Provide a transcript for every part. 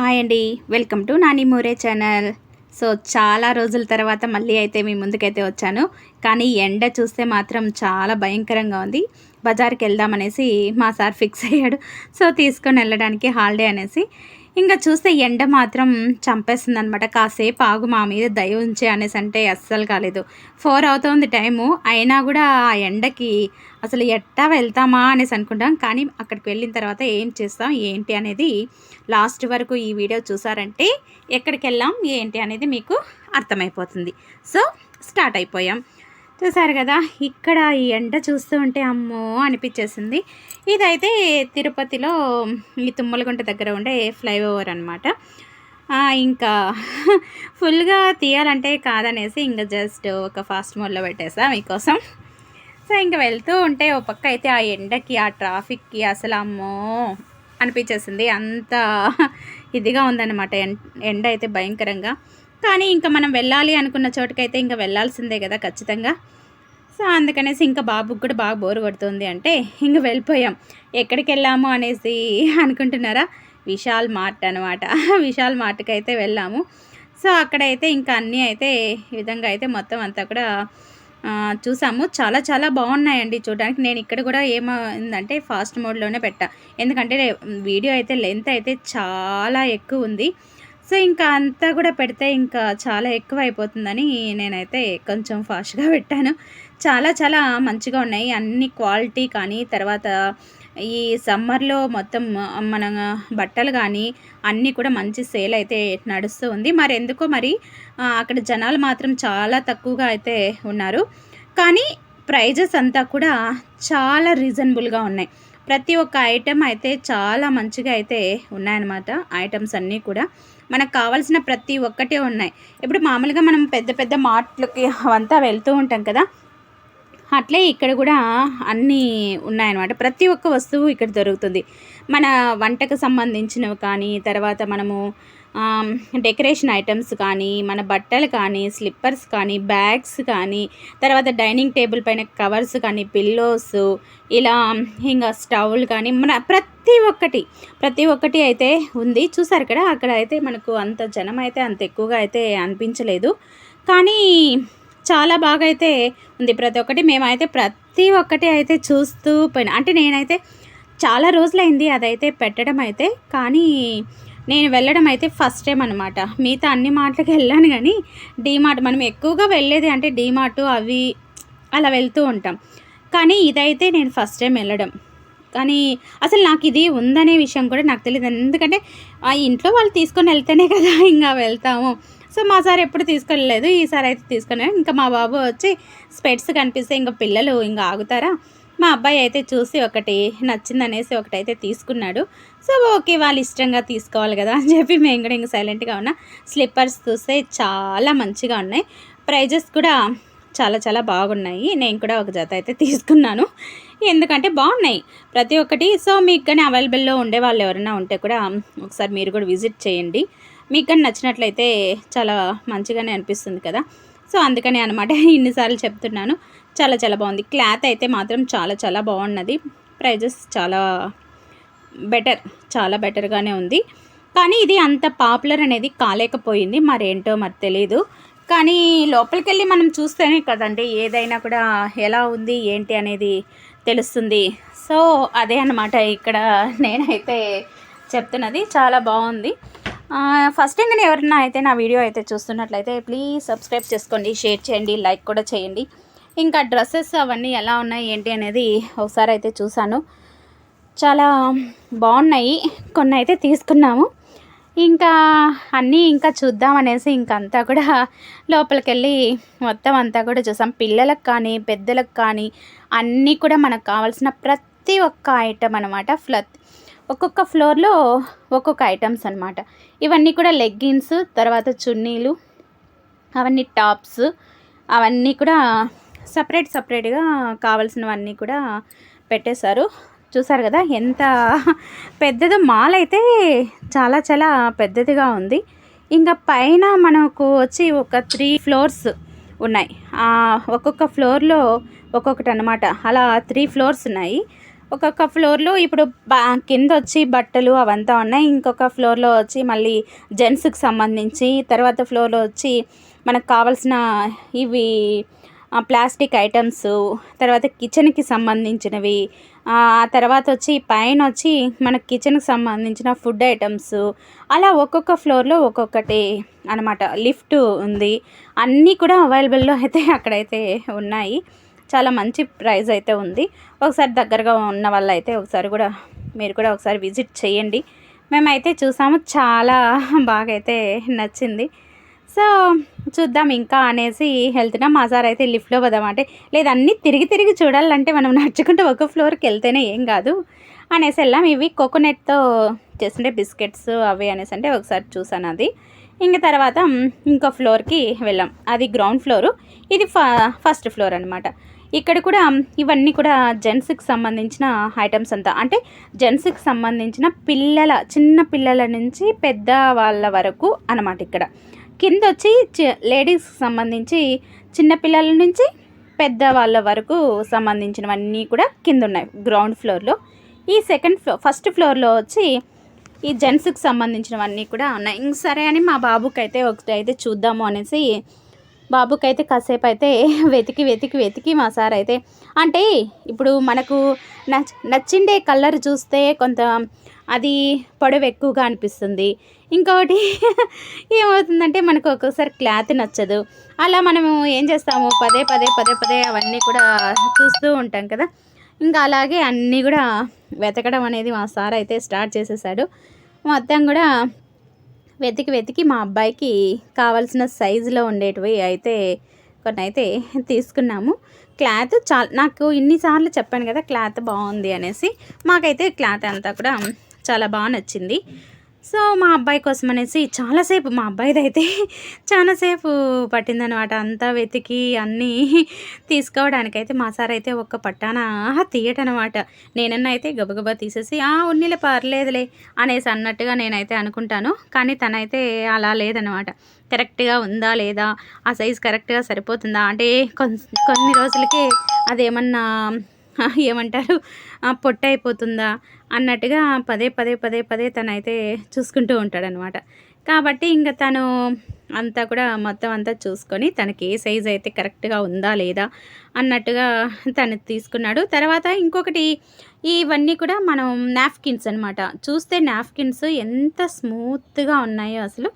Hi అండి. Welcome to Nani More channel. So చాలా రోజుల తర్వాత మళ్ళీ అయితే మీ ముందుకైతే వచ్చాను. కానీ ఎండ చూస్తే మాత్రం చాలా భయంకరంగా ఉంది. బజార్కి వెళ్దామనేసి మా సార్ ఫిక్స్ అయ్యాడు. సో తీసుకొని వెళ్ళడానికి హాలిడే అనేసి ఇంకా చూస్తే ఎండ మాత్రం చంపేస్తుంది అనమాట కాసేపు ఆగు మా మీద దయ ఉంచే అనేసి అంటే అస్సలు కాలేదు. ఫోర్ అవుతుంది టైము. అయినా కూడా ఆ ఎండకి అసలు ఎట్టా వెళ్తామా అనేసి అనుకుంటాం. కానీ అక్కడికి వెళ్ళిన తర్వాత ఏం చేస్తాం ఏంటి అనేది లాస్ట్ వరకు ఈ వీడియో చూసారంటే ఎక్కడికి వెళ్ళాం ఏంటి అనేది మీకు అర్థమైపోతుంది. సో స్టార్ట్ అయిపోయాం. చూసారు కదా ఇక్కడ ఈ ఎండ చూస్తూ ఉంటే అమ్మో అనిపించేసింది. ఇదైతే తిరుపతిలో ఈ తుమ్మలగుంట దగ్గర ఉండే ఫ్లైఓవర్ అనమాట ఇంకా ఫుల్గా తీయాలంటే కాదనేసి ఇంకా జస్ట్ ఒక ఫాస్ట్ మోడ్లో పెట్టేసా మీకోసం. సో ఇంకా వెళ్తూ ఉంటే ఒక పక్క అయితే ఆ ఎండకి ఆ ట్రాఫిక్కి అసలు అమ్మో అనిపించేసింది. అంత ఇదిగా ఉందన్నమాట. ఎండ అయితే భయంకరంగా. కానీ ఇంకా మనం వెళ్ళాలి అనుకున్న చోటుకైతే ఇంకా వెళ్ళాల్సిందే కదా ఖచ్చితంగా. సో అందుకనేసి ఇంకా బాబుకి కూడా బాగా బోరు కొడుతుంది అంటే ఇంకా వెళ్ళిపోయాం. ఎక్కడికి వెళ్ళాము అనేసి అనుకుంటున్నారా? విశాల్ మార్ట్ అనమాట విశాల్ మార్ట్కి అయితే వెళ్ళాము. సో అక్కడైతే ఇంకా అన్నీ అయితే ఈ విధంగా అయితే మొత్తం అంతా కూడా చూసాము. చాలా చాలా బాగున్నాయండి చూడడానికి. నేను ఇక్కడ కూడా ఏమైందంటే ఫాస్ట్ మోడ్లోనే పెట్టా. ఎందుకంటే వీడియో అయితే లెంత్ అయితే చాలా ఎక్కువ ఉంది. సో ఇంకా అంతా కూడా పెడితే ఇంకా చాలా ఎక్కువ అయిపోతుందని నేనైతే కొంచెం ఫాస్ట్గా పెట్టాను. చాలా చాలా మంచిగా ఉన్నాయి. అన్ని క్వాలిటీ కానీ తర్వాత ఈ సమ్మర్లో మొత్తం మన బట్టలు కానీ అన్నీ కూడా మంచి సేల్ అయితే నడుస్తూ ఉంది. మరి ఎందుకో మరి అక్కడ జనాలు మాత్రం చాలా తక్కువగా అయితే ఉన్నారు. కానీ ప్రైజెస్ అంతా కూడా చాలా రీజనబుల్గా ఉన్నాయి. ప్రతి ఒక్క ఐటెం అయితే చాలా మంచిగా అయితే ఉన్నాయన్నమాట ఐటమ్స్ అన్నీ కూడా. మనకు కావాల్సిన ప్రతి ఒక్కటే ఉన్నాయి. ఇప్పుడు మామూలుగా మనం పెద్ద పెద్ద మార్ట్లకి అవంతా వెళ్తూ ఉంటాం కదా అట్లే ఇక్కడ కూడా అన్నీ ఉన్నాయన్నమాట. ప్రతి ఒక్క వస్తువు ఇక్కడ దొరుకుతుంది. మన వంటకు సంబంధించినవి కానీ తర్వాత మనము డెకరేషన్ ఐటమ్స్ కానీ మన బట్టలు కానీ స్లిప్పర్స్ కానీ బ్యాగ్స్ కానీ తర్వాత డైనింగ్ టేబుల్ పైన కవర్స్ కానీ పిల్లోస్ ఇలా ఇంకా స్టవ్లు కానీ మన ప్రతి ఒక్కటి ప్రతి ఒక్కటి అయితే ఉంది. చూసారు కదా అక్కడ అయితే మనకు అంత జనం అయితే అంత ఎక్కువగా అయితే అనిపించలేదు. కానీ చాలా బాగా అయితే ఉంది. ప్రతి ఒక్కటి మేమైతే ప్రతి ఒక్కటి అయితే చూస్తూ పోయినా అంటే నేనైతే చాలా రోజులైంది అదైతే పెట్టడం అయితే. కానీ నేను వెళ్ళడం అయితే ఫస్ట్ టైం అనమాట మిగతా అన్ని మాటలకి వెళ్ళాను కానీ డీమార్ట్ మనం ఎక్కువగా వెళ్ళేది అంటే డీమార్ట్ అవి అలా వెళ్తూ ఉంటాం. కానీ ఇదైతే నేను ఫస్ట్ టైం వెళ్ళడం. కానీ అసలు నాకు ఇది ఉందనే విషయం కూడా నాకు తెలియదు ఎందుకంటే ఆ ఇంట్లో వాళ్ళు తీసుకొని వెళ్తేనే కదా ఇంకా వెళ్తాము. సో మా సార్ ఎప్పుడు తీసుకెళ్ళలేదు. ఈసారి అయితే తీసుకుని ఇంకా మా బాబు వచ్చి స్పెట్స్ కనిపిస్తే ఇంకా పిల్లలు ఇంకా ఆగుతారా? మా అబ్బాయి అయితే చూసి ఒకటి నచ్చిందనేసి ఒకటైతే తీసుకున్నాడు. సో ఓకే వాళ్ళు ఇష్టంగా తీసుకోవాలి కదా అని చెప్పి మేము కూడా ఇంకా సైలెంట్గా ఉన్నా స్లిప్పర్స్ చూస్తే చాలా మంచిగా ఉన్నాయి. ప్రైజెస్ కూడా చాలా చాలా బాగున్నాయి. నేను కూడా ఒక జత అయితే తీసుకున్నాను. ఎందుకంటే బాగున్నాయి ప్రతి ఒక్కటి. సో మీకు కానీ అవైలబుల్లో ఉండే వాళ్ళు ఎవరైనా ఉంటే కూడా ఒకసారి మీరు కూడా విజిట్ చేయండి. మీకు కానీ నచ్చినట్లయితే చాలా మంచిగానే అనిపిస్తుంది కదా. సో అందుకని అనమాట ఇన్నిసార్లు చెప్తున్నాను. చాలా చాలా బాగుంది. క్లాత్ అయితే మాత్రం చాలా చాలా బాగున్నది. ప్రైజెస్ చాలా బెటర్ చాలా బెటర్గానే ఉంది. కానీ ఇది అంత పాపులర్ అనేది కాలేకపోయింది. మరేంటో మరి తెలియదు కానీ లోపలికి వెళ్ళి మనం చూస్తేనే కదండి ఏదైనా కూడా ఎలా ఉంది ఏంటి అనేది తెలుస్తుంది. సో అదే అనమాట ఇక్కడ నేనైతే చెప్తున్నది. చాలా బాగుంది. ఫస్ట్ టైం ఎవరైనా అయితే నా వీడియో అయితే చూస్తున్నట్లయితే ప్లీజ్ సబ్స్క్రైబ్ చేసుకోండి షేర్ చేయండి లైక్ కూడా చేయండి. ఇంకా డ్రెస్సెస్ అవన్నీ ఎలా ఉన్నాయి ఏంటి అనేది ఒకసారి అయితే చూశాను. చాలా బాగున్నాయి కొన్ని అయితే తీసుకున్నాము. ఇంకా అన్నీ ఇంకా చూద్దాం అనేసి ఇంకంతా కూడా లోపలికి వెళ్ళి మొత్తం అంతా కూడా చూసాం. పిల్లలకు కానీ పెద్దలకు కానీ అన్నీ కూడా మనకు కావాల్సిన ప్రతి ఒక్క ఐటమ్ అనమాట ఫ్లత్ ఒక్కొక్క ఫ్లోర్లో ఒక్కొక్క ఐటమ్స్ అనమాట ఇవన్నీ కూడా లెగ్గిన్స్ తర్వాత చున్నీలు అవన్నీ టాప్స్ అవన్నీ కూడా సపరేట్ సపరేట్గా కావాల్సినవన్నీ కూడా పెట్టేశారు. చూసారు కదా ఎంత పెద్దదో మాల్ అయితే చాలా చాలా పెద్దదిగా ఉంది. ఇంకా పైన మనకు వచ్చి ఒక త్రీ ఫ్లోర్స్ ఉన్నాయి. ఒక్కొక్క ఫ్లోర్లో ఒక్కొక్కటి అనమాట అలా త్రీ ఫ్లోర్స్ ఉన్నాయి. ఒక్కొక్క ఫ్లోర్లో ఇప్పుడు కింద వచ్చి బట్టలు అవంతా ఉన్నాయి. ఇంకొక ఫ్లోర్లో వచ్చి మళ్ళీ జెంట్స్కి సంబంధించి తర్వాత ఫ్లోర్లో వచ్చి మనకు కావాల్సిన ఇవి ప్లాస్టిక్ ఐటమ్స్ తర్వాత కిచెన్కి సంబంధించినవి ఆ తర్వాత వచ్చి పైన వచ్చి మన కిచెన్కి సంబంధించిన ఫుడ్ ఐటమ్స్ అలా ఒక్కొక్క ఫ్లోర్లో ఒక్కొక్కటి అనమాట లిఫ్ట్ ఉంది. అన్నీ కూడా అవైలబుల్లో అయితే అక్కడైతే ఉన్నాయి. చాలా మంచి ప్రైస్ అయితే ఉంది. ఒకసారి దగ్గరగా ఉన్న వాళ్ళు అయితే ఒకసారి కూడా మీరు కూడా ఒకసారి విజిట్ చేయండి. మేమైతే చూసాము. చాలా బాగా అయితే నచ్చింది. సో చూద్దాం ఇంకా అనేసి వెళ్తున్నాం. మా సార్ అయితే లిఫ్ట్లో పోదాం అంటే లేదు అన్నీ తిరిగి తిరిగి చూడాలంటే మనం నడుచుకుంటూ ఒక ఫ్లోర్కి వెళ్తేనే ఏం కాదు. అనేసి వెళ్ళాం. ఇవి కోకోనట్తో చేస్తుంటే బిస్కెట్స్ అవి అనేసి అంటే ఒకసారి చూసాను అది. ఇంకా తర్వాత ఇంకో ఫ్లోర్కి వెళ్ళాం. అది గ్రౌండ్ ఫ్లోరు. ఇది ఫ ఫస్ట్ ఫ్లోర్ అనమాట ఇక్కడ కూడా ఇవన్నీ కూడా జెంట్స్కి సంబంధించిన ఐటమ్స్ అంతా. అంటే జెంట్స్కి సంబంధించిన పిల్లల చిన్న పిల్లల నుంచి పెద్ద వాళ్ళ వరకు అనమాట ఇక్కడ. కింద వచ్చి లేడీస్కి సంబంధించి చిన్నపిల్లల నుంచి పెద్ద వాళ్ళ వరకు సంబంధించినవన్నీ కూడా కింద ఉన్నాయి గ్రౌండ్ ఫ్లోర్లో ఈ సెకండ్ ఫ్లో ఫస్ట్ ఫ్లోర్లో వచ్చి ఈ జెంట్స్కి సంబంధించినవన్నీ కూడా ఉన్నాయి. ఇంక సరే అని మా బాబుకి అయితే ఒకటి అయితే చూద్దాము అనేసి బాబుకి అయితే కాసేపు అయితే వెతికి వెతికి వెతికి మా సార్ అయితే అంటే ఇప్పుడు మనకు నచ్ నచ్చిండే కలర్ చూస్తే కొంత అది పొడవు ఎక్కువగా అనిపిస్తుంది. ఇంకొకటి ఏమవుతుందంటే మనకు ఒక్కొక్కసారి క్లాత్ నచ్చదు. అలా మనము ఏం చేస్తాము? పదే పదే పదే పదే అవన్నీ కూడా చూస్తూ ఉంటాం కదా. ఇంకా అలాగే అన్నీ కూడా వెతకడం అనేది మా సార్ అయితే స్టార్ట్ చేసేసాడు. మొత్తం కూడా వెతికి వెతికి మా అబ్బాయికి కావాల్సిన సైజులో ఉండేటివి అయితే కొన్ని అయితే తీసుకున్నాము. క్లాత్ చాలా నాకు ఇన్నిసార్లు చెప్పాను కదా క్లాత్ బాగుంది అనేసి మాకైతే క్లాత్ అంతా కూడా చాలా బాగా నచ్చింది. సో మా అబ్బాయి కోసం అనేసి చాలాసేపు మా అబ్బాయిది అయితే చాలాసేపు పట్టిందనమాట అంతా వెతికి అన్నీ తీసుకోవడానికైతే మా సార్ అయితే ఒక్క పట్టాన తీయటనమాట నేనన్నా అయితే గబగబా తీసేసి ఆ ఉన్నిలే పర్లేదులే అనేసి అన్నట్టుగా నేనైతే అనుకుంటాను. కానీ తనైతే అలా లేదనమాట కరెక్ట్గా ఉందా లేదా? ఆ సైజ్ కరెక్ట్గా సరిపోతుందా? అంటే కొన్ని రోజులకే అదేమన్నా ఏమంటారు? ఆ, పొట్ట అయిపోతుందా అన్నట్టుగా పదే పదే పదే పదే తనైతే చూసుకుంటూ ఉంటాడనమాట కాబట్టి ఇంకా తను అంతా కూడా మొత్తం అంతా చూసుకొని తనకి ఏ సైజ్ అయితే కరెక్ట్గా ఉందా లేదా అన్నట్టుగా తను తీసుకున్నాడు. తర్వాత ఇంకొకటి ఇవన్నీ కూడా మనం నాప్కిన్స్ అనమాట చూస్తే నాఫ్కిన్స్ ఎంత స్మూత్గా ఉన్నాయో అసలు.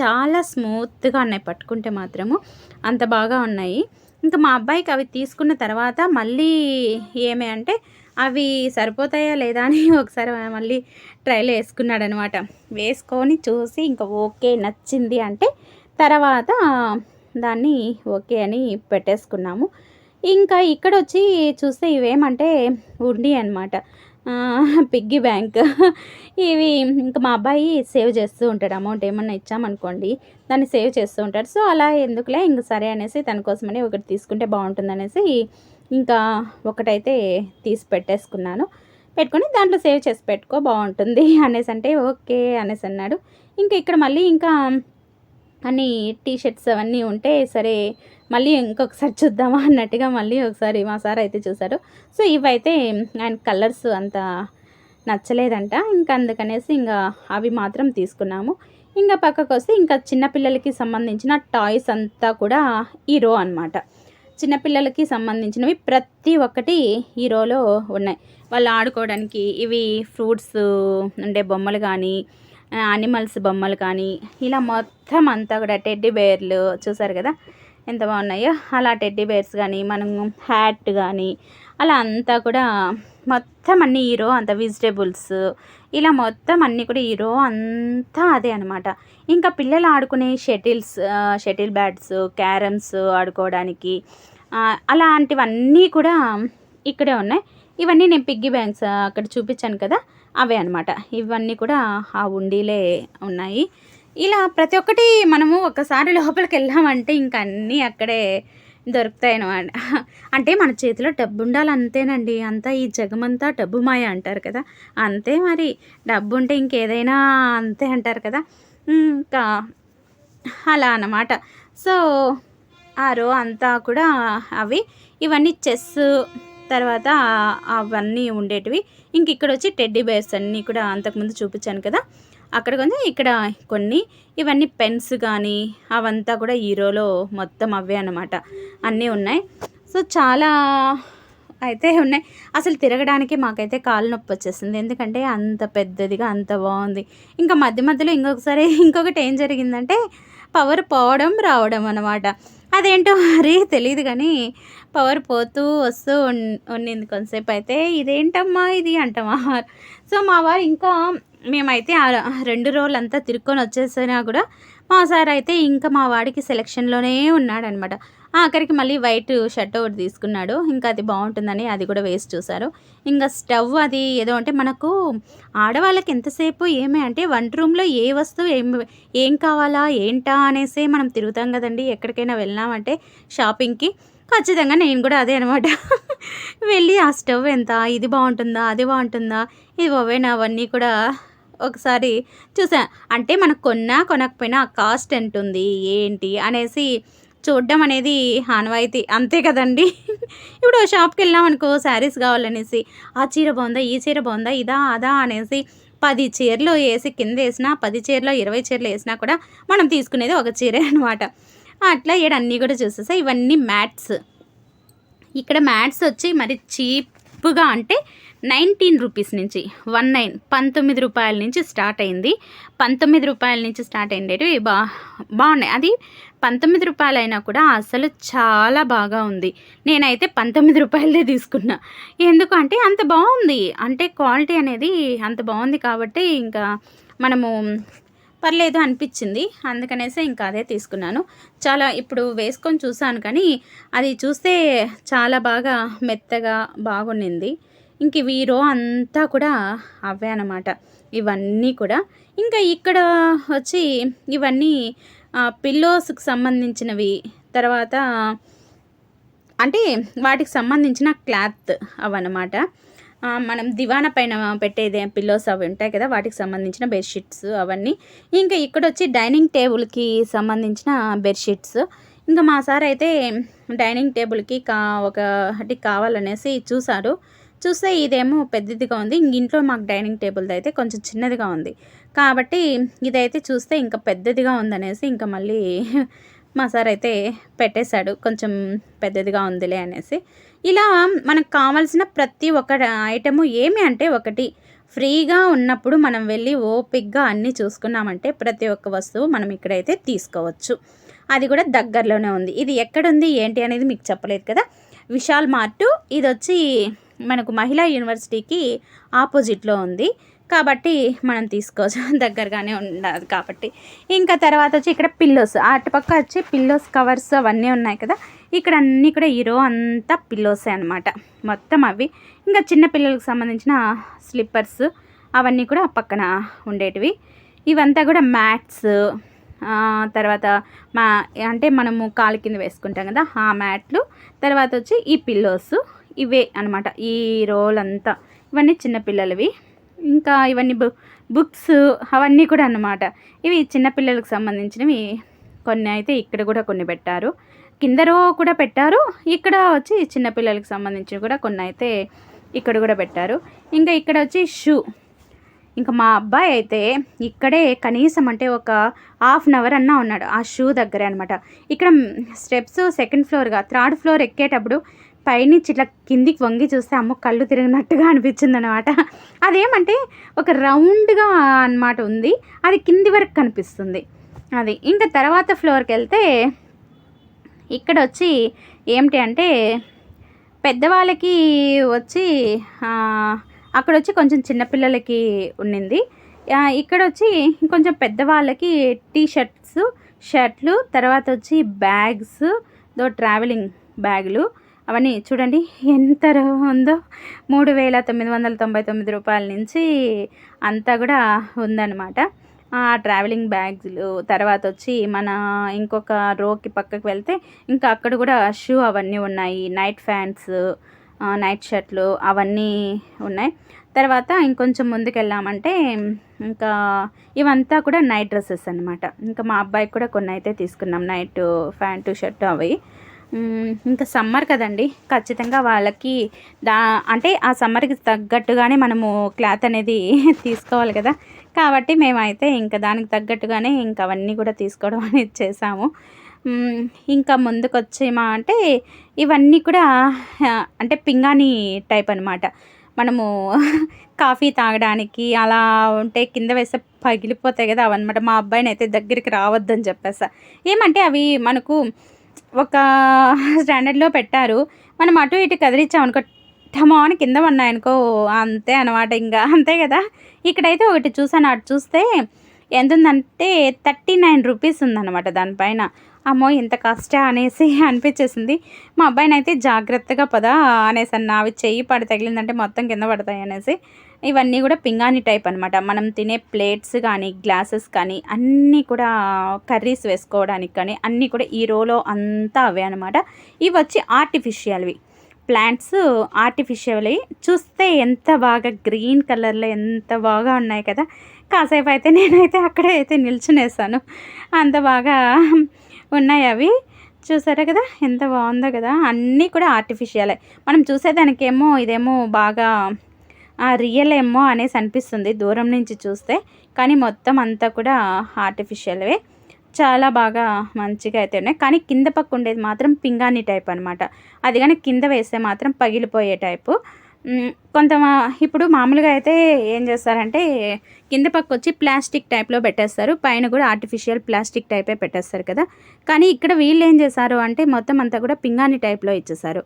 చాలా స్మూత్గా ఉన్నాయి పట్టుకుంటే మాత్రము. అంత బాగా ఉన్నాయి. ఇంకా మా అబ్బాయికి అవి తీసుకున్న తర్వాత మళ్ళీ ఏమి అంటే అవి సరిపోతాయా లేదా అని ఒకసారి మళ్ళీ ట్రైల్ వేసుకున్నాడు అనమాట వేసుకొని చూసి ఇంకా ఓకే నచ్చింది అంటే తర్వాత దాన్ని ఓకే అని పెట్టేసుకున్నాము. ఇంకా ఇక్కడ వచ్చి చూస్తే ఇవేమంటే ఉండి అనమాట పిగ్గీ బ్యాంక్. ఇవి ఇంకా మా అబ్బాయి సేవ్ చేస్తూ ఉంటాడు అమౌంట్ ఏమన్నా ఇచ్చామనుకోండి దాన్ని సేవ్ చేస్తూ ఉంటాడు. సో అలా ఎందుకులే ఇంక సరే అనేసి తన కోసమని ఒకటి తీసుకుంటే బాగుంటుంది అనేసి ఇంకా ఒకటైతే తీసి పెట్టేసుకున్నాను. పెట్టుకొని దాంట్లో సేవ్ చేసి పెట్టుకో బాగుంటుంది. అనేసి అంటే ఓకే అనేసి అన్నాడు. ఇంకా ఇక్కడ మళ్ళీ ఇంకా అన్ని టీ షర్ట్స్ అవన్నీ ఉంటే సరే మళ్ళీ ఇంకొకసారి చూద్దామా అన్నట్టుగా మళ్ళీ ఒకసారి మా సార్ అయితే చూశారు. సో ఇవైతే ఆయన కలర్స్ అంత నచ్చలేదంట. ఇంకా అందుకనేసి ఇంకా అవి మాత్రం తీసుకున్నాము. ఇంకా పక్కకు వస్తే ఇంకా చిన్నపిల్లలకి సంబంధించిన టాయ్స్ అంతా కూడా ఈ రో అనమాట చిన్నపిల్లలకి సంబంధించినవి ప్రతి ఒక్కటి ఈ రోలో ఉన్నాయి. వాళ్ళు ఆడుకోవడానికి ఇవి ఫ్రూట్స్ ఉండే బొమ్మలు కానీ అనిమల్స్ బొమ్మలు కానీ ఇలా మొత్తం అంతా కూడా టెడ్డీ బేర్లు చూసారు కదా? ఎంత బాగున్నాయో. అలా టెడ్డీ బేర్స్ కానీ మనం హ్యాట్ కానీ అలా అంతా కూడా మొత్తం అన్ని హీరో అంత వెజిటేబుల్స్ ఇలా మొత్తం అన్నీ కూడా హీరో అంతా అదే అనమాట ఇంకా పిల్లలు ఆడుకునే షటిల్స్ షటిల్ బ్యాట్స్ క్యారమ్స్ ఆడుకోవడానికి అలాంటివన్నీ కూడా ఇక్కడే ఉన్నాయి. ఇవన్నీ నేను పిగ్గీ బ్యాంక్స్ అక్కడ చూపించాను కదా అవే అనమాట ఇవన్నీ కూడా ఆ ఉండీలే ఉన్నాయి. ఇలా ప్రతి ఒక్కటి మనము ఒకసారి లోపలికి వెళ్ళామంటే ఇంకా అన్నీ అక్కడే దొరుకుతాయి అనమాట అంటే మన చేతిలో డబ్బు ఉండాలి అంతేనండి. అంతా ఈ జగమంతా డబ్బు మాయ అంటారు కదా. అంతే మరి. డబ్బు ఉంటే ఇంకేదైనా అంతే అంటారు కదా. ఇంకా అలా అన్నమాట. సో ఆ రో అంతా కూడా అవి ఇవన్నీ చెస్ తర్వాత అవన్నీ ఉండేటివి. ఇంక ఇక్కడ వచ్చి టెడ్డీ బేర్స్ అన్నీ కూడా అంతకుముందు చూపించాను కదా. అక్కడ కొంచెం ఇక్కడ కొన్ని ఇవన్నీ పెన్స్ కానీ అవంతా కూడా హీరోలో మొత్తం అవే అనమాట అన్నీ ఉన్నాయి. సో చాలా అయితే ఉన్నాయి. అసలు తిరగడానికి మాకైతే కాలు నొప్పి వచ్చేసింది. ఎందుకంటే అంత పెద్దదిగా అంత బాగుంది. ఇంకా మధ్య మధ్యలో ఇంకొకసారి ఇంకొకటి ఏం జరిగిందంటే పవర్ పోవడం రావడం అనమాట అదేంటో మరి తెలియదు కానీ పవర్ పోతూ వస్తూ ఉండింది కొంతసేపు అయితే. ఇదేంటమ్మా ఇది అంటమ్మా సో మా వారు ఇంకా మేమైతే ఆ రెండు రోజులంతా తిరుక్కొని వచ్చేసినా కూడా మా సార్ అయితే ఇంకా మా వాడికి సెలక్షన్లోనే ఉన్నాడనమాట. ఆఖరికి మళ్ళీ వైట్ షర్ట్ ఒకటి తీసుకున్నాడు. ఇంకా అది బాగుంటుందని అది కూడా వేసి చూసారు ఇంకా స్టవ్ అది ఏదో అంటే మనకు ఆడవాళ్ళకి ఎంతసేపు ఏమే అంటే వంట రూమ్లో ఏ వస్తువు ఏం ఏం కావాలా ఏంటా అనేసి మనం తిరుగుతాం కదండి. ఎక్కడికైనా వెళ్ళామంటే షాపింగ్కి. ఖచ్చితంగా నేను కూడా అదే అనమాట. వెళ్ళి ఆ స్టవ్ ఎంత ఇది బాగుంటుందా అది బాగుంటుందా ఇది ఓవేనా అవన్నీ కూడా ఒకసారి చూసా. అంటే మనకు కొన్నా కొనకపోయినా కాస్ట్ ఎంత ఉంది ఏంటి అనేసి చూడడం అనేది ఆనవాయితీ. అంతే కదండి. ఇప్పుడు షాప్కి వెళ్ళాం అనుకో శారీస్ కావాలనేసి ఆ చీర బాగుందా? ఈ చీర బాగుందా? ఇదా? అదా? అనేసి పది చీరలు వేసి కింద వేసినా పది చీరలో ఇరవై చీరలు వేసినా కూడా మనం తీసుకునేది ఒక చీరే అనమాట అట్లా ఇక్కడ అన్నీ కూడా చూసేసా. ఇవన్నీ మ్యాట్స్. ఇక్కడ మ్యాట్స్ వచ్చి మరి చీప్గా అంటే నైన్టీన్ రూపీస్ నుంచి వన్ నైన్ పంతొమ్మిది రూపాయల నుంచి స్టార్ట్ అయింది. పంతొమ్మిది రూపాయల నుంచి స్టార్ట్ అయ్యేటివి బా బాగున్నాయి. అది పంతొమ్మిది రూపాయలు అయినా కూడా అసలు చాలా బాగా ఉంది. నేనైతే పంతొమ్మిది రూపాయలదే తీసుకున్నా. ఎందుకంటే అంత బాగుంది. అంటే క్వాలిటీ అనేది అంత బాగుంది కాబట్టి ఇంకా మనము పర్లేదు అనిపించింది. అందుకనేసి ఇంకా అదే తీసుకున్నాను. చాలా ఇప్పుడు వేసుకొని చూసాను కానీ అది చూస్తే చాలా బాగా మెత్తగా బాగుండింది. ఇంక ఇవి రో అంతా కూడా అవే అనమాట ఇవన్నీ కూడా. ఇంకా ఇక్కడ వచ్చి ఇవన్నీ పిల్లోస్కి సంబంధించినవి తర్వాత అంటే వాటికి సంబంధించిన క్లాత్ అవన్నమాట. మనం దివాన పైన పెట్టేది పిల్లోస్ అవి ఉంటాయి కదా వాటికి సంబంధించిన బెడ్షీట్స్ అవన్నీ. ఇంకా ఇక్కడ వచ్చి డైనింగ్ టేబుల్కి సంబంధించిన బెడ్షీట్స్. ఇంకా మా సార్ అయితే డైనింగ్ టేబుల్కి కా ఒకటి కావాలనేసి చూశారు చూస్తే ఇదేమో పెద్దదిగా ఉంది. ఇంట్లో మాకు డైనింగ్ టేబుల్ది అయితే కొంచెం చిన్నదిగా ఉంది. కాబట్టి ఇదైతే చూస్తే ఇంకా పెద్దదిగా ఉందనేసి ఇంకా మళ్ళీ మా సార్ అయితే పెట్టేశాడు. కొంచెం పెద్దదిగా ఉందిలే అనేసి. ఇలా మనకు కావాల్సిన ప్రతి ఒక్క ఐటెము ఏమి అంటే ఒకటి. ఫ్రీగా ఉన్నప్పుడు మనం వెళ్ళి ఓపిక్గా అన్నీ చూసుకున్నామంటే ప్రతి ఒక్క వస్తువు మనం ఇక్కడైతే తీసుకోవచ్చు. అది కూడా దగ్గరలోనే ఉంది. ఇది ఎక్కడుంది? ఏంటి అనేది మీకు చెప్పలేదు కదా? విశాల్ మార్టు. ఇది వచ్చి మనకు మహిళా యూనివర్సిటీకి ఆపోజిట్లో ఉంది. కాబట్టి మనం తీసుకోవచ్చు. దగ్గరగానే ఉండదు కాబట్టి. ఇంకా తర్వాత వచ్చి ఇక్కడ పిల్లోస్. అటుపక్క వచ్చి పిల్లోస్ కవర్స్ అవన్నీ ఉన్నాయి కదా. ఇక్కడ అన్నీ కూడా ఈరో అంతా పిల్లోసే అనమాట మొత్తం అవి. ఇంకా చిన్న పిల్లలకు సంబంధించిన స్లిప్పర్స్ అవన్నీ కూడా పక్కన ఉండేటివి. ఇవంతా కూడా మ్యాట్స్ తర్వాత మా అంటే మనము కాలు కింద వేసుకుంటాం కదా ఆ మ్యాట్లు. తర్వాత వచ్చి ఈ పిల్లోస్ ఇవే అనమాట ఈ రోల్ అంతా. ఇవన్నీ చిన్నపిల్లలవి ఇంకా ఇవన్నీ బు బుక్స్ అవన్నీ కూడా అన్నమాట. ఇవి చిన్నపిల్లలకు సంబంధించినవి. కొన్ని అయితే ఇక్కడ కూడా కొన్ని పెట్టారు. కింద రో కూడా పెట్టారు. ఇక్కడ వచ్చి చిన్నపిల్లలకి సంబంధించి కూడా కొన్ని అయితే ఇక్కడ కూడా పెట్టారు. ఇంకా ఇక్కడ వచ్చి షూ ఇంకా మా అబ్బాయి అయితే ఇక్కడే కనీసం అంటే ఒక హాఫ్ అన్ అవర్ అన్నా ఉన్నాడు ఆ షూ దగ్గరే అనమాట ఇక్కడ స్టెప్స్ సెకండ్ ఫ్లోర్గా థర్డ్ ఫ్లోర్ ఎక్కేటప్పుడు పైనుంచి ఇట్లా కిందికి వంగి చూస్తే అమ్మ కళ్ళు తిరిగినట్టుగా అనిపించింది అనమాట అదేమంటే ఒక రౌండ్గా అనమాట ఉంది అది కింది వరకు కనిపిస్తుంది. అది ఇంకా తర్వాత ఫ్లోర్కి వెళ్తే ఇక్కడ వచ్చి ఏమిటి అంటే పెద్దవాళ్ళకి వచ్చి అక్కడ వచ్చి కొంచెం చిన్నపిల్లలకి ఉండింది ఇక్కడ వచ్చి కొంచెం పెద్దవాళ్ళకి టీ షర్ట్స్ షర్ట్లు తర్వాత వచ్చి బ్యాగ్స్ దో ట్రావెలింగ్ బ్యాగులు. అవన్నీ చూడండి ఎంత ఉందో. మూడు వేల తొమ్మిది వందల తొంభై తొమ్మిది రూపాయల నుంచి అంతా కూడా ఉందన్నమాట. ట్రావెలింగ్ బ్యాగ్లు తర్వాత వచ్చి మన ఇంకొక రోకి పక్కకు వెళ్తే ఇంకా అక్కడ కూడా షూ అవన్నీ ఉన్నాయి. నైట్ ఫ్యాన్స్ నైట్ షర్ట్లు అవన్నీ ఉన్నాయి. తర్వాత ఇంకొంచెం ముందుకు వెళ్ళామంటే ఇంకా ఇవంతా కూడా నైట్ డ్రెస్సెస్ అనమాట ఇంకా మా అబ్బాయికి కూడా కొన్ని అయితే తీసుకున్నాం నైట్ ప్యాంటు షర్ట్ అవి. ఇంకా సమ్మర్ కదండి ఖచ్చితంగా వాళ్ళకి దా అంటే ఆ సమ్మర్కి తగ్గట్టుగానే మనము క్లాత్ అనేది తీసుకోవాలి కదా. కాబట్టి మేమైతే ఇంకా దానికి తగ్గట్టుగానే ఇంకా అవన్నీ కూడా తీసుకోవడం అనేది చేసాము. ఇంకా ముందుకు వచ్చేమా అంటే ఇవన్నీ కూడా అంటే పింగాణి టైప్ అనమాట మనము కాఫీ తాగడానికి అలా ఉంటే కింద వేస్తే పగిలిపోతాయి కదా అవన్నమాట. మా అబ్బాయిని అయితే దగ్గరికి రావద్దని చెప్పేసా. ఏమంటే అవి మనకు ఒక స్టాండర్డ్లో పెట్టారు. మనం అటు ఇటు కదిలించామనుకో టమాన్ కింద ఉన్నాయనుకో అంతే అనమాట ఇంకా. అంతే కదా. ఇక్కడైతే ఒకటి చూసాను. అటు చూస్తే ఎంత ఉందంటే థర్టీ నైన్ రూపీస్ ఉందన్నమాట దానిపైన. అమ్మో ఇంత కష్ట అనేసి అనిపించేసింది. మా అబ్బాయిని అయితే జాగ్రత్తగా పదా అనేసి అన్న అవి చెయ్యి పడి తగిలిందంటే మొత్తం కింద పడతాయి అనేసి. ఇవన్నీ కూడా పింగాణి టైప్ అనమాట మనం తినే ప్లేట్స్ కానీ గ్లాసెస్ కానీ అన్నీ కూడా కర్రీస్ వేసుకోవడానికి కానీ అన్నీ కూడా ఈ రోలో అంతా అవే అనమాట ఇవి వచ్చి ఆర్టిఫిషియల్వి. ప్లాంట్స్ ఆర్టిఫిషియల్ చూస్తే ఎంత బాగా గ్రీన్ కలర్లో ఎంత బాగా ఉన్నాయి కదా. కాసేపు అయితే నేనైతే అక్కడే అయితే నిల్చునేసాను. అంత బాగా ఉన్నాయి అవి. చూసారా కదా? ఎంత బాగుందో కదా? అన్నీ కూడా ఆర్టిఫిషియలే మనం చూసేదానికేమో ఇదేమో బాగా రియల్ ఏమో అనేసి అనిపిస్తుంది దూరం నుంచి చూస్తే. కానీ మొత్తం అంతా కూడా ఆర్టిఫిషియల్వే చాలా బాగా మంచిగా అయితే ఉన్నాయి. కానీ కింద పక్క ఉండేది మాత్రం పింగాణి టైప్ అనమాట అది కానీ కింద వేస్తే మాత్రం పగిలిపోయే టైపు కొంత ఇప్పుడు మామూలుగా అయితే ఏం చేస్తారంటే కింద పక్క వచ్చి ప్లాస్టిక్ టైప్లో పెట్టేస్తారు. పైన కూడా ఆర్టిఫిషియల్ ప్లాస్టిక్ టైపే పెట్టేస్తారు కదా. కానీ ఇక్కడ వీళ్ళు ఏం చేశారు అంటే మొత్తం అంతా కూడా పింగాణి టైప్లో ఇచ్చేసారు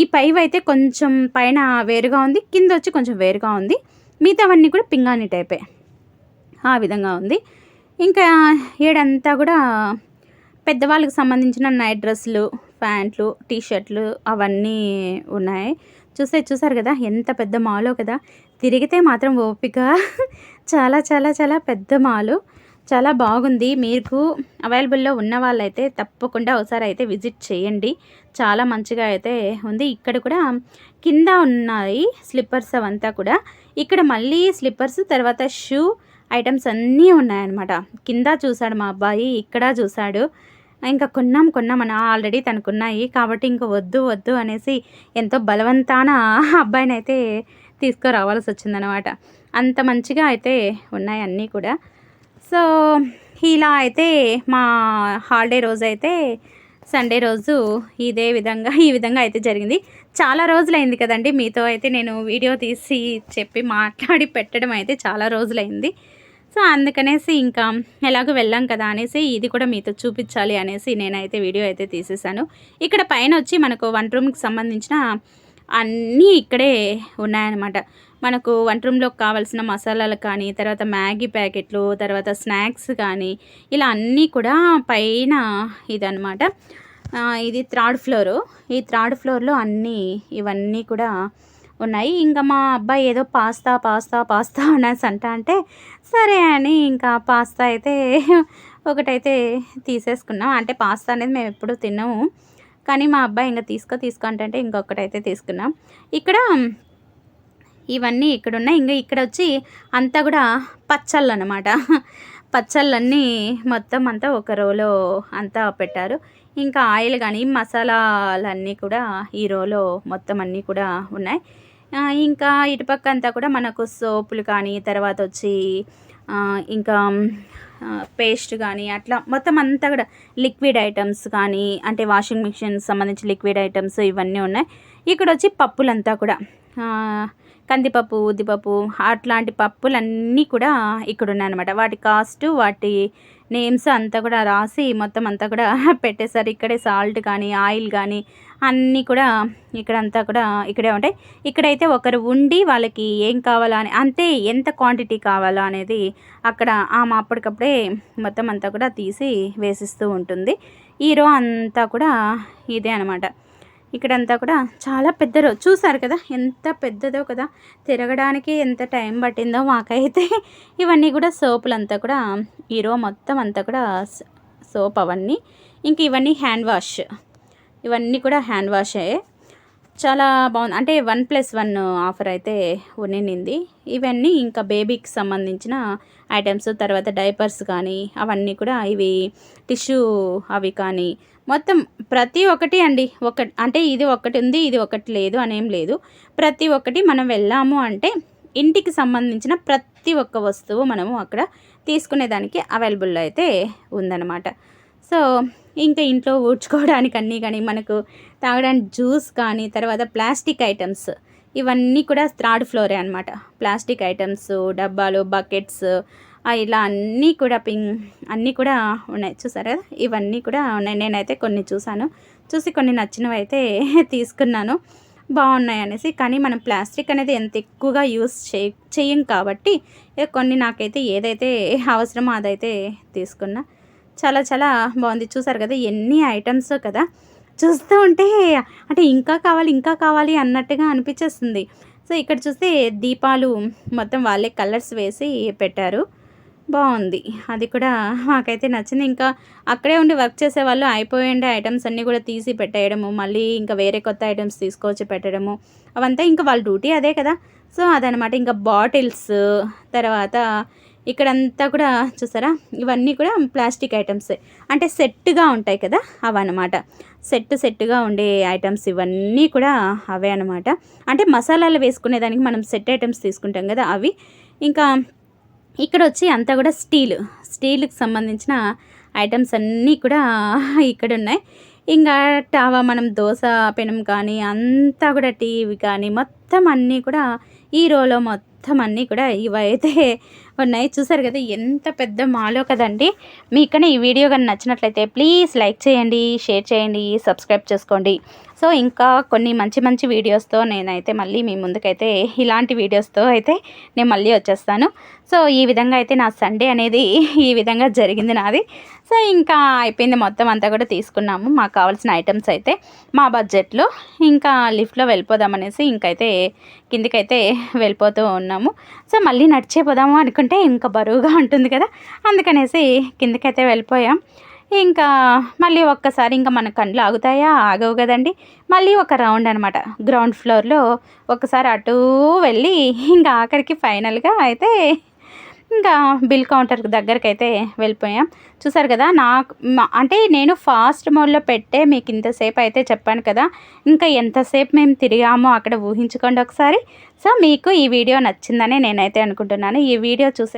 ఈ పైవ్ అయితే కొంచెం పైన వేరుగా ఉంది కింద వచ్చి కొంచెం వేరుగా ఉంది. మిగతావన్నీ కూడా పింగాణి టైపే ఆ విధంగా ఉంది. ఇంకా ఏడంతా కూడా పెద్దవాళ్ళకి సంబంధించిన నైట్ డ్రెస్సులు ప్యాంట్లు టీ షర్ట్లు అవన్నీ ఉన్నాయి. చూసే చూసారు కదా ఎంత పెద్ద మాలో కదా. తిరిగితే మాత్రం ఓపిక. చాలా చాలా చాలా పెద్ద మాలు. చాలా బాగుంది. మీకు అవైలబుల్లో ఉన్న వాళ్ళైతే తప్పకుండా ఒకసారి అయితే విజిట్ చేయండి. చాలా మంచిగా అయితే ఉంది. ఇక్కడ కూడా కింద ఉన్నాయి స్లిప్పర్స్ అవంతా కూడా. ఇక్కడ మళ్ళీ స్లిప్పర్స్ తర్వాత షూ ఐటమ్స్ అన్నీ ఉన్నాయన్నమాట. కింద చూశాడు మా అబ్బాయి ఇక్కడ చూశాడు. ఇంకా కొన్నాం కొన్నామని ఆల్రెడీ తనకున్నాయి. కాబట్టి ఇంక వద్దు వద్దు అనేసి ఎంతో బలవంతాన అబ్బాయిని అయితే తీసుకురావాల్సి వచ్చిందనమాట అంత మంచిగా అయితే ఉన్నాయి అన్నీ కూడా. సో ఇలా అయితే మా హాలిడే రోజు అయితే సండే రోజు ఇదే విధంగా ఈ విధంగా అయితే జరిగింది. చాలా రోజులైంది కదండి మీతో అయితే నేను వీడియో తీసి చెప్పి మాట్లాడి పెట్టడం అయితే చాలా రోజులైంది. సో అందుకనేసి ఇంకా ఎలాగో వెళ్ళాం కదా అనేసి ఇది కూడా మీతో చూపించాలి అనేసి నేనైతే వీడియో అయితే తీసేసాను ఇక్కడ పైన వచ్చి మనకు వన్ రూమ్కి సంబంధించిన అన్నీ ఇక్కడే ఉన్నాయన్నమాట. మనకు వంట రూమ్లో కావాల్సిన మసాలాలు కానీ తర్వాత మ్యాగీ ప్యాకెట్లు తర్వాత స్నాక్స్ కానీ ఇలా అన్నీ కూడా పైన ఇదనమాట ఇది థర్డ్ ఫ్లోరు. ఈ థర్డ్ ఫ్లోర్లో అన్నీ ఇవన్నీ కూడా ఉన్నాయి. ఇంకా మా అబ్బాయి ఏదో పాస్తా పాస్తా పాస్తా అనేసి అంట అంటే సరే అని ఇంకా పాస్తా అయితే ఒకటైతే తీసేసుకున్నాం. అంటే పాస్తా అనేది మేము ఎప్పుడూ తిన్నాము కానీ మా అబ్బాయి ఇంకా తీసుకో తీసుకో అంటే ఇంకొకటైతే తీసుకున్నాం. ఇక్కడ ఇవన్నీ ఇక్కడ ఉన్నాయి. ఇంకా ఇక్కడ వచ్చి అంతా కూడా పచ్చళ్ళు అనమాట పచ్చళ్ళన్నీ మొత్తం అంతా ఒక రోలో అంతా పెట్టారు. ఇంకా ఆయిల్ కానీ మసాలాలన్నీ కూడా ఈ రోలో మొత్తం అన్నీ కూడా ఉన్నాయి. ఇంకా ఇటుపక్క అంతా కూడా మనకు సోపులు కానీ తర్వాత వచ్చి ఇంకా పేస్ట్ కానీ అట్లా మొత్తం అంతా కూడా లిక్విడ్ ఐటమ్స్ కానీ అంటే వాషింగ్ మిషన్ సంబంధించి లిక్విడ్ ఐటమ్స్ ఇవన్నీ ఉన్నాయి. ఇక్కడ వచ్చి పప్పులంతా కూడా కందిపప్పు ఉద్దిపప్పు అట్లాంటి పప్పులన్నీ కూడా ఇక్కడ ఉన్నాయన్నమాట వాటి కాస్ట్ వాటి నేమ్స్ అంతా కూడా రాసి మొత్తం అంతా కూడా పెట్టేశారు. ఇక్కడే సాల్ట్ కానీ ఆయిల్ కానీ అన్నీ కూడా ఇక్కడంతా కూడా ఇక్కడే ఉంటాయి. ఇక్కడైతే ఒకరు ఉండి వాళ్ళకి ఏం కావాలా అని అంతే ఎంత క్వాంటిటీ కావాలా అనేది అక్కడ ఆమె అప్పటికప్పుడే మొత్తం అంతా కూడా తీసి వేసిస్తూ ఉంటుంది. ఈ రో అంతా కూడా ఇదే అనమాట ఇక్కడంతా కూడా చాలా పెద్ద రో. చూసారు కదా ఎంత పెద్దదో కదా. తిరగడానికి ఎంత టైం పట్టిందో మాకైతే. ఇవన్నీ కూడా సోపులంతా కూడా ఈ రో మొత్తం అంతా కూడా సోప్ అవన్నీ. ఇంక ఇవన్నీ హ్యాండ్ వాష్. ఇవన్నీ కూడా హ్యాండ్ వాషే చాలా బాగుంది. అంటే వన్ ప్లస్ వన్ ఆఫర్ అయితే ఉన్నింది. ఇవన్నీ ఇంకా బేబీకి సంబంధించిన ఐటమ్స్ తర్వాత డైపర్స్ కానీ అవన్నీ కూడా ఇవి టిష్యూ అవి కానీ మొత్తం ప్రతి ఒక్కటి అండి. ఒక అంటే ఇది ఒకటి ఉంది ఇది ఒకటి లేదు అనేం లేదు. ప్రతి ఒక్కటి మనం వెళ్ళాము అంటే ఇంటికి సంబంధించిన ప్రతి ఒక్క వస్తువు మనము అక్కడ తీసుకునేదానికి అవైలబుల్ అయితే ఉందన్నమాట. సో ఇంకా ఇంట్లో ఊడ్చుకోవడానికి అన్నీ కానీ మనకు తాగడానికి జ్యూస్ కానీ తర్వాత ప్లాస్టిక్ ఐటమ్స్ ఇవన్నీ కూడా థర్డ్ ఫ్లోరే అనమాట ప్లాస్టిక్ ఐటమ్స్ డబ్బాలు బకెట్స్ ఇలా అన్నీ కూడా పింగ్ అన్నీ కూడా ఉన్నాయి. చూసారా? ఇవన్నీ కూడా ఉన్నాయి. నేనైతే కొన్ని చూశాను. చూసి కొన్ని నచ్చినవి అయితే తీసుకున్నాను. బాగున్నాయి అనేసి. కానీ మనం ప్లాస్టిక్ అనేది ఎంత ఎక్కువగా యూస్ చేయ చేయం కాబట్టి కొన్ని నాకైతే ఏదైతే అవసరమో అదైతే తీసుకున్నా. చాలా చాలా బాగుంది. చూసారు కదా ఎన్ని ఐటమ్స్ కదా. చూస్తూ ఉంటే అంటే ఇంకా కావాలి ఇంకా కావాలి అన్నట్టుగా అనిపించేస్తుంది. సో ఇక్కడ చూస్తే దీపాలు మొత్తం వాళ్ళే కలర్స్ వేసి పెట్టారు. బాగుంది. అది కూడా మాకైతే నచ్చింది. ఇంకా అక్కడే ఉండి వర్క్ చేసే వాళ్ళు అయిపోయిండే ఐటమ్స్ అన్నీ కూడా తీసి పెట్టేయడము మళ్ళీ ఇంకా వేరే కొత్త ఐటమ్స్ తీసుకొచ్చి పెట్టడము అవంతా ఇంకా వాళ్ళ డ్యూటీ అదే కదా. సో అదనమాట. ఇంకా బాటిల్స్ తర్వాత ఇక్కడంతా కూడా చూసారా? ఇవన్నీ కూడా ప్లాస్టిక్ ఐటమ్స్. అంటే సెట్గా ఉంటాయి కదా అవన్నమాట. సెట్ సెట్గా ఉండే ఐటమ్స్ ఇవన్నీ కూడా అవే అనమాట అంటే మసాలాలు వేసుకునేదానికి మనం సెట్ ఐటమ్స్ తీసుకుంటాం కదా అవి. ఇంకా ఇక్కడ వచ్చి అంతా కూడా స్టీల్. స్టీల్కి సంబంధించిన ఐటమ్స్ అన్నీ కూడా ఇక్కడ ఉన్నాయి ఇంకా టావా మనం దోశ పెనం కానీ అంతా కూడా టీవీ కానీ మొత్తం అన్నీ కూడా ఈ రోలో మొత్తం అన్నీ కూడా ఇవైతే ఉన్నాయి. చూసారు కదా ఎంత పెద్ద మాలో కదండి. మీకనే ఈ వీడియో కానీ నచ్చినట్లయితే ప్లీజ్ లైక్ చేయండి షేర్ చేయండి సబ్స్క్రైబ్ చేసుకోండి. సో ఇంకా కొన్ని మంచి మంచి వీడియోస్తో నేనైతే మళ్ళీ మీ ముందుకైతే ఇలాంటి వీడియోస్తో అయితే నేను మళ్ళీ వచ్చేస్తాను. సో ఈ విధంగా అయితే నా సండే అనేది ఈ విధంగా జరిగింది నాది. సో ఇంకా అయిపోయింది మొత్తం అంతా కూడా తీసుకున్నాము. మాకు కావాల్సిన ఐటమ్స్ అయితే మా బడ్జెట్లో ఇంకా లిఫ్ట్లో వెళ్ళిపోదామనేసి ఇంకైతే కిందికైతే వెళ్ళిపోతూ ఉన్నాము. సో మళ్ళీ నడిచే పోదాము అంటే ఇంకా బరువుగా ఉంటుంది కదా. అందుకనేసి కిందకైతే వెళ్ళిపోయాం. ఇంకా మళ్ళీ ఒక్కసారి ఇంకా మన కళ్ళు ఆగుతాయా? ఆగవు కదండి. మళ్ళీ ఒక రౌండ్ అనమాట గ్రౌండ్ ఫ్లోర్లో ఒకసారి అటు వెళ్ళి ఇంకా ఆఖరికి ఫైనల్గా అయితే ఇంకా బిల్ కౌంటర్ దగ్గరికి అయితే వెళ్ళిపోయాం. చూసారు కదా నాకు అంటే నేను ఫాస్ట్ మోడ్లో పెట్టే మీకు ఇంతసేపు అయితే చెప్పాను కదా ఇంకా ఎంతసేపు మేము తిరిగామో అక్కడ ఊహించుకోండి ఒకసారి. సో మీకు ఈ వీడియో నచ్చిందని నేనైతే అనుకుంటున్నాను. ఈ వీడియో చూసే